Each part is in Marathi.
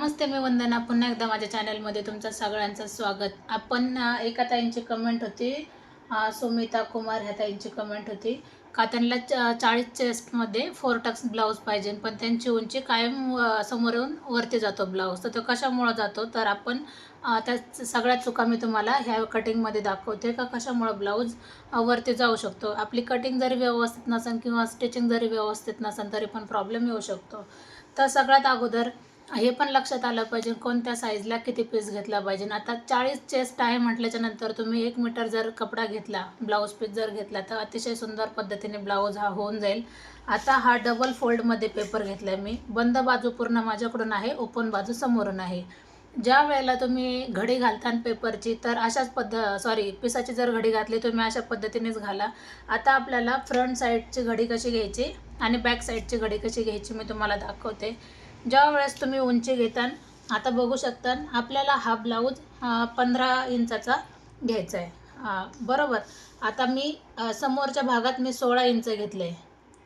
नमस्ते मी वंदना. पुन्हा एकदा माझ्या चॅनलमध्ये तुमचं सगळ्यांचं स्वागत. आपण एका ताईंची कमेंट होती. सुमिता कुमार ह्या ताईंची कमेंट होती. का त्यांना च चाळीस चेस्टमध्ये फोर टक्स ब्लाऊज पाहिजे पण त्यांची उंची कायम समोर येऊन वरती जातो ब्लाऊज तर तो कशामुळं जातो? तर आपण त्या सगळ्या चुका मी तुम्हाला ह्या कटिंगमध्ये दाखवते. का कशामुळं ब्लाऊज वरती जाऊ शकतो? आपली कटिंग जरी व्यवस्थित नसेल किंवा स्टिचिंग जरी व्यवस्थित नसेल तरी पण प्रॉब्लेम येऊ शकतो. तर सगळ्यात अगोदर हे पण लक्षात आलं पाहिजे कोणत्या साईजला किती पीस घेतला पाहिजे. आता चाळीस चेस्ट आहे म्हटल्याच्या नंतर तुम्ही एक मीटर जर कपडा घेतला ब्लाऊज पीस जर घेतला तर अतिशय सुंदर पद्धतीने ब्लाऊज हा होऊन जाईल. आता हा डबल फोल्डमध्ये पेपर घेतला आहे मी. बंद बाजू पूर्ण माझ्याकडून आहे ओपन बाजू समोरून आहे. ज्या वेळेला तुम्ही घडी घालता पेपरची तर अशाच पद्ध सॉरी पिसाची जर घडी घातली तुम्ही अशा पद्धतीनेच घाला. आता आपल्याला फ्रंट साईडची घडी कशी घ्यायची आणि बॅक साईडची घडी कशी घ्यायची मी तुम्हाला दाखवते. ज्या वेळेस तुम्ही उंची घेता आता बघू शकता आपल्याला हा ब्लाऊज पंधरा इंचाचा घ्यायचा आहे बरोबर. आता मी समोरच्या भागात मी सोळा इंच घेतले.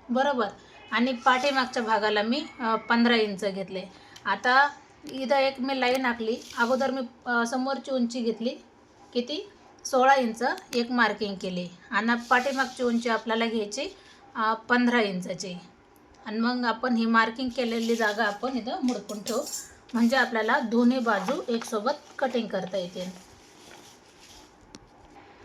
बरोबर. आणि पाठीमागच्या भागाला मी पंधरा इंच घेतले. आता इथं एक मी लाईन आखली. अगोदर मी समोरची उंची घेतली. किती? सोळा इंच एक मार्किंग केली. आणि पाठीमागची उंची आपल्याला घ्यायची पंधरा इंचाची. आणि मग आपण ही मार्किंग केलेली जागा आपण इथं मुडकून ठेवू. म्हणजे आपल्याला दोन्ही बाजू एकसोबत कटिंग करता येतील.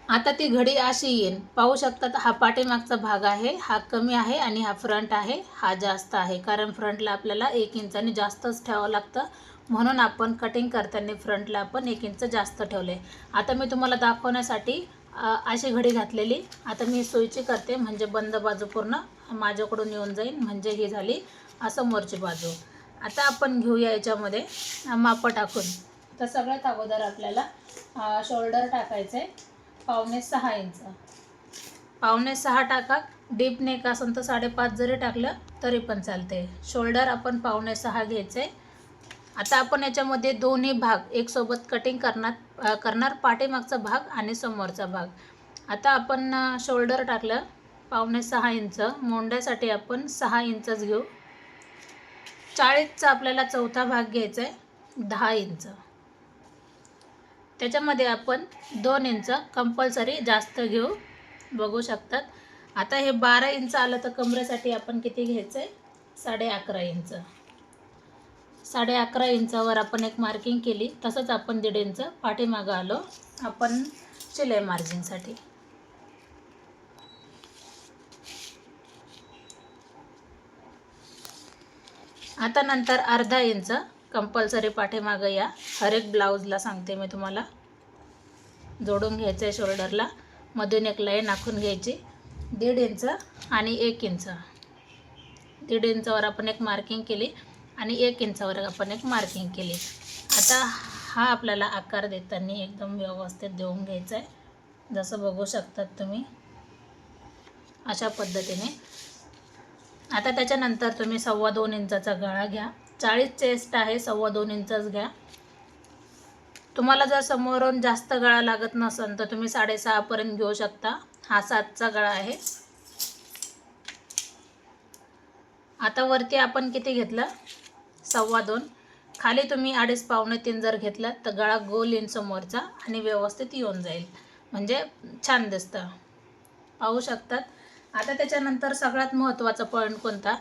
आता ती घडी अशी येईल. पाहू शकतात हा पाठीमागचा भाग आहे हा कमी आहे आणि हा फ्रंट आहे हा जास्त आहे. कारण फ्रंटला आपल्याला एक इंचाने जास्तच ठेवावं लागतं. म्हणून आपण कटिंग करताना फ्रंटला आपण एक इंच जास्त ठेवले आता मी तुम्हाला दाखवण्यासाठी अशी घडी घातलेली. आता मी सोयीची करते म्हणजे बंद बाजू पूर्ण माझ्याकडून येऊन जाईल म्हणजे ही झाली समोरची बाजू. आता आपण घेऊया याच्यामध्ये मापं टाकून. तर सगळ्यात अगोदर आपल्याला शोल्डर टाकायचं आहे पावणे सहा इंच. पावणे सहा टाका. डीप नेक असेल तर साडेपाच जरी टाकलं तरी पण चालते शोल्डर आपण पावणे सहा घ्यायचे आता आपण याच्यामध्ये दोन्ही भाग एकसोबत कटिंग करणार करणार पाठीमागचा भाग आणि समोरचा भाग. आता आपण शोल्डर टाकलं पावणे सहा इंच मोंड्यासाठी आपण सहा इंचच घेऊ. चाळीसचा आपल्याला चौथा भाग घ्यायचा आहे दहा इंच. त्याच्यामध्ये आपण दोन इंच कंपल्सरी जास्त घेऊ बघू शकतात. आता हे बारा इंच आलं तर कमरेसाठी आपण किती घ्यायचं आहे साडे अकरा इंच. साडे अकरा इंचावर आपण एक मार्किंग केली. तसंच आपण दीड इंच पाठीमागं आलो. आपण शिलाई मार्जिनसाठी आता नंतर अर्धा इंच कंपल्सरी पाठीमागं या. हर एक ब्लाऊजला सांगते मी तुम्हाला. जोडून घ्यायचं आहे शोल्डरला मधून एक लाईन आखून घ्यायची. दीड इंच आणि एक इंच. दीड इंचावर आपण एक मार्किंग केली. आणि एक इंचावर आपण एक मार्किंग केली. आता हा आपल्याला आकार देताना एकदम व्यवस्थित देऊन घ्यायचा आहे जसं बघू शकतात तुम्ही. अशा पद्धतीने. आता त्याच्यानंतर तुम्ही सव्वा दोन इंचाचा गळा घ्या. चाळीस चेस्ट आहे सव्वा दोन इंचच घ्या. तुम्हाला जर समोरून जास्त गळा लागत नसेल तर तुम्ही साडेसहापर्यंत घेऊ शकता. हा सातचा गळा आहे. आता वरती आपण किती घेतलं? सव्वा दोन. खाली तुम्ही अडीच पावणे तीन जर घेतलं तर गळा गोल येईन समोरचा आणि व्यवस्थित येऊन जाईल. म्हणजे छान दिसतं. पाहू शकतात? आता त्याच्यानंतर सगळ्यात महत्त्वाचा पॉईंट कोणता?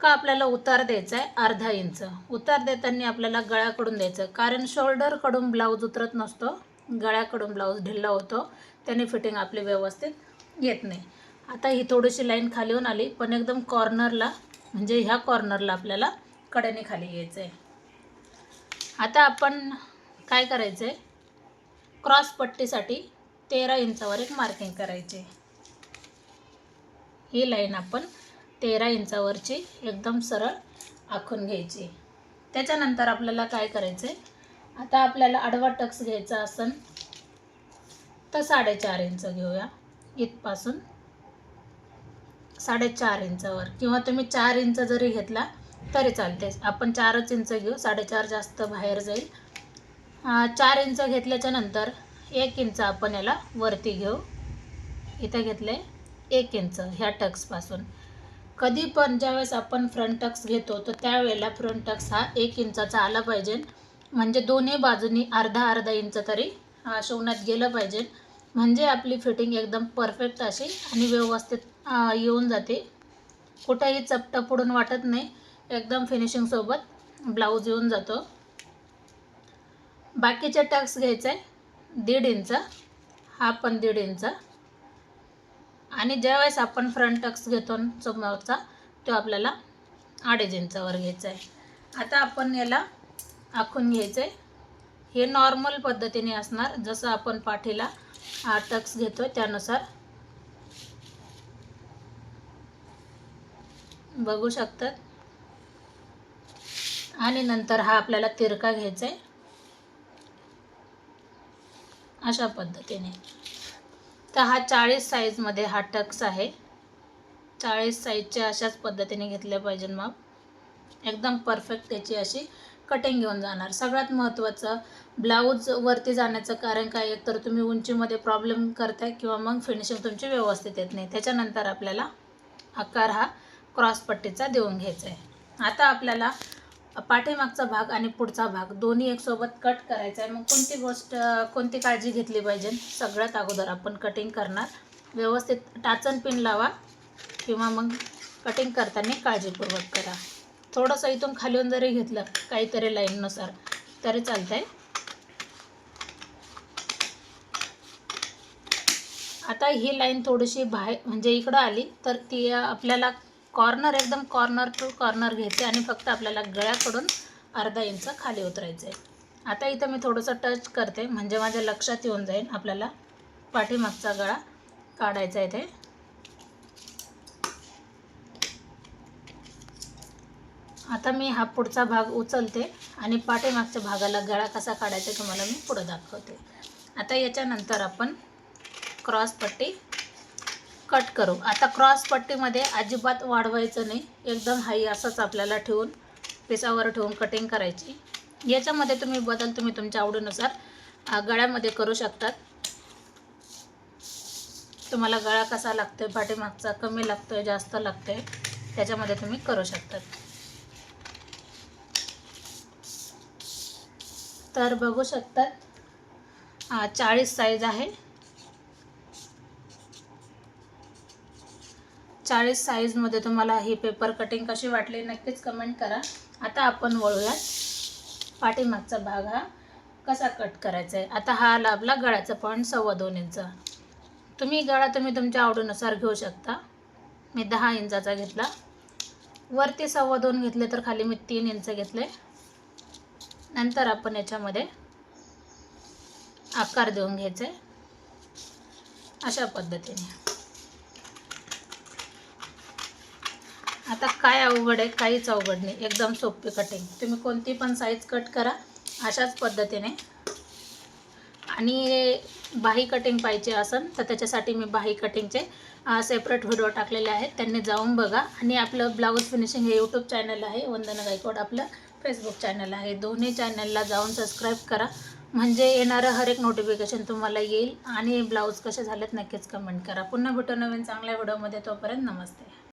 का आपल्याला उतार द्यायचा आहे अर्धा इंच. उतार देताना आपल्याला गळ्याकडून द्यायचं. कारण शोल्डरकडून ब्लाऊज उतरत नसतो. गळ्याकडून ब्लाऊज ढिल्ला होतो. त्याने फिटिंग आपली व्यवस्थित येत नाही. आता ही थोडीशी लाईन खाली होऊन आली. पण एकदम कॉर्नरला म्हणजे ह्या कॉर्नरला आपल्याला कडेने खाली यायचं आहे आता आपण काय करायचं आहे क्रॉस पट्टीसाठी तेरा इंचावर एक मार्किंग करायचे ही लाईन आपण तेरा इंचावरची एकदम सरळ आखून घ्यायची. त्याच्यानंतर आपल्याला काय करायचं आहे आता आपल्याला आडवा टक्स घ्यायचा असेल तर साडेचार इंच घेऊया. इथपासून साडेचार इंचावर. किंवा तुम्ही चार इंच जरी घेतला तरी चालते आपण चारच इंच घेऊ साडेचार जास्त बाहेर जाईल. चार इंच घेतल्याच्या नंतर एक इंच आपण याला वरती घेऊ. इथं घेतले एक इंच ह्या टक्सपासून कधी पण ज्यावेळेस आपण फ्रंट टक्स घेतो तर त्यावेळेला फ्रंट टक्स हा एक इंचाचा आला पाहिजे. म्हणजे दोन्ही बाजूनी अर्धा अर्धा इंच तरी अ, शिवण्यात गेलं पाहिजे. म्हणजे आपली फिटिंग एकदम परफेक्ट अशी आणि व्यवस्थित येऊन जाते. कुठेही चपटा पुढून वाटत नाही. एकदम फिनिशिंगसोबत ब्लाऊज येऊन जातो. बाकीचे टक्स घ्यायचे आहे दीड इंच हा पण दीड इंच. आणि ज्यावेळेस आपण फ्रंट टक्स घेतो समोरचा तो आपल्याला अडीच इंचावर घ्यायचा आहे. आता आपण याला आखून घ्यायचं. आहे हे नॉर्मल पद्धतीने असणार. जसं आपण पाठीला टक्स घेतो त्यानुसार. बघू शकतात. आणि नंतर हा आपल्याला तिरका घ्यायचा आहे अशा पद्धतीने. तर हा चाळीस साईजमध्ये हा टक्स आहे. चाळीस साईजच्या अशाच पद्धतीने घेतल्या पाहिजे मग एकदम परफेक्ट त्याची अशी कटिंग घेऊन जाणार. सगळ्यात महत्त्वाचं ब्लाऊज वरती जाण्याचं कारण काय? एक तर तुम्ही उंचीमध्ये प्रॉब्लेम करताय किंवा मग फिनिशिंग तुमची व्यवस्थित येत नाही. त्याच्यानंतर आपल्याला आकार हा क्रॉस पट्टीचा देऊन घ्यायचा आहे आता आपल्याला पाठीमागचा भाग आणि पुढचा भाग दोन्ही एकसोबत कट करायचा आहे. मग कोणती गोष्ट कोणती काळजी घेतली पाहिजे? सगळ्यात अगोदर आपण कटिंग करणार. व्यवस्थित टाचन पिन लावा किंवा मग कटिंग करताना काळजीपूर्वक करा. थोडंसं इथून खालीहून जरी घेतलं काहीतरी लाईननुसार तरी चालतं आहे आता ही लाईन थोडीशी बाहेर म्हणजे इकडं आली तर ती आपल्याला कॉर्नर एकदम कॉर्नर टू कॉर्नर घ्यायचे आणि फक्त आपल्याला गळ्याकडून अर्धा इंच खाली उतरायचं आहे आता इथं मी थोडंसं टच करते म्हणजे माझ्या लक्षात येऊन जाईल आपल्याला पाठीमागचा गळा काढायचा आहे ते आता मी हा पुढचा भाग उचलते आणि पाठीमागच्या भागाला गळा कसा काढायचा तुम्हाला मी पुढं दाखवते. आता याच्यानंतर आपण क्रॉस पट्टी कट करू. आता क्रॉस पट्टीमध्ये अजिबात वाढवायचं नाही. एकदम हाई असंच आपल्याला ठेवून पिसावर ठेवून कटिंग करायची. याच्यामध्ये तुम्ही बदल तुम्ही तुमच्या आवडीनुसार गळ्यामध्ये करू शकतात. तुम्हाला गळा कसा लागतो आहे पाठीमागचा कमी लागतो आहे जास्त लागतो आहे त्याच्यामध्ये तुम्ही करू शकतात. तर बघू शकतात चाळीस साईज आहे. चाळीस साईजमध्ये तुम्हाला ही पेपर कटिंग कशी वाटली नक्कीच कमेंट करा. आता आपण वळूयात. पाठीमागचा भाग हा कसा कट करायचा आहे आता हा आला आपला गळ्याचा पॉईंट सव्वा दोन इंच तुम्ही गळा तुम्ही तुमच्या आवडीनुसार घेऊ शकता. मी दहा इंचाचा घेतला. वरती सव्वा दोन घेतले तर खाली मी तीन इंच घेतले. नंतर आपण याच्यामध्ये आकार देऊन घ्यायचे अशा पद्धतीने. आता काय अवघड आहे काहीच अवघड नाही. एकदम सोपी कटिंग तुम्ही कोणती पण साईज कट करा अशाच पद्धतीने. आणि बाही कटिंग पाहिजे असेल तर त्याच्यासाठी मी बाही कटिंगचे सेपरेट व्हिडिओ टाकलेले आहेत. त्यांनी जाऊन बघा. आणि आपलं ब्लाऊज फिनिशिंग हे यूट्यूब चॅनल आहे. वंदना गायकवाड आपलं फेसबुक चॅनल आहे. दोन्ही चॅनलला जाऊन सबस्क्राईब करा. म्हणजे येणारं हर एक नोटिफिकेशन तुम्हाला येईल. आणि ब्लाऊज कसे झालेत नक्कीच कमेंट करा. पुन्हा भेटू नवीन चांगल्या व्हिडिओमध्ये तोपर्यंत नमस्ते.